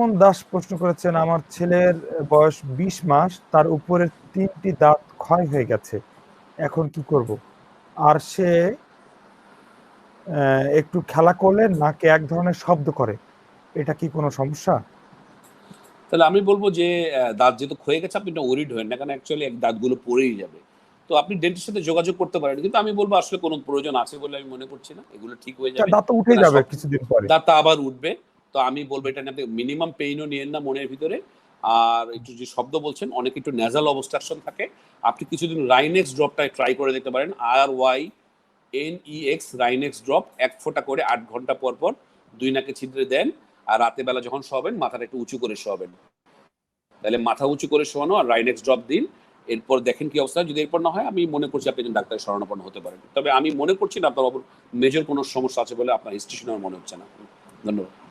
সুমন দাস প্রশ্ন করেছেন আমার ছেলের বয়স বিশ মাস তার উপরের তিনটি দাঁত ক্ষয় হয়ে গেছে এখন কি করব? আর সে একটু খেলা করলে নাকে এক ধরনের শব্দ করে এটা কি কোনো সমস্যা? তাহলে আমি বলব যে দাঁত যেহেতু ক্ষয়ে গেছে আপনি ওরিড হন না কারণ অ্যাকচুয়ালি দাঁতগুলো পড়েই যাবে। তো আপনি ডেন্টিস্টের সাথে যোগাযোগ করতে পারেন কিন্তু আমি বলব আসলে কোনো প্রয়োজন আছে বলে আমি মনে করছি না এগুলো ঠিক হয়ে যাবে। দাঁত তো উঠে যাবে কিছুদিন পরে। দাঁত আবার উঠবে। তো আমি বলব এটা নিয়ে আপনি মিনিমাম পেইনও নিয়েন না মনের ভিতরে। আর একটু যে শব্দ বলছেন, অনেক একটু ন্যাজাল অবস্ট্রাকশন থাকে। আপনি কিছুদিন রাইনেক্স ড্রপটাই ট্রাই করে দেখতে পারেন। আর Y N E X Rhinex drop এক ফোঁটা করে আট ঘণ্টা পর পর দুই নাকে ছিদ্রে দেন আর রাতে বেলা যখন শোবেন মাথাটা একটু উঁচু করে শোবেন তাহলে মাথা উঁচু করে শোয়ানো আর রাইনেক্স ড্রপ দিন। এরপর দেখেন কি অবস্থা। যদি এরপর না হয়, আমি মনে করছি আপনি একজন ডাক্তারের শরণাপন্ন হতে পারেন। তবে আমি মনে করছি না আপনার মেজর কোনো সমস্যা আছে বলে আপনার হিস্ট্রি মনে হচ্ছে না। ধন্যবাদ।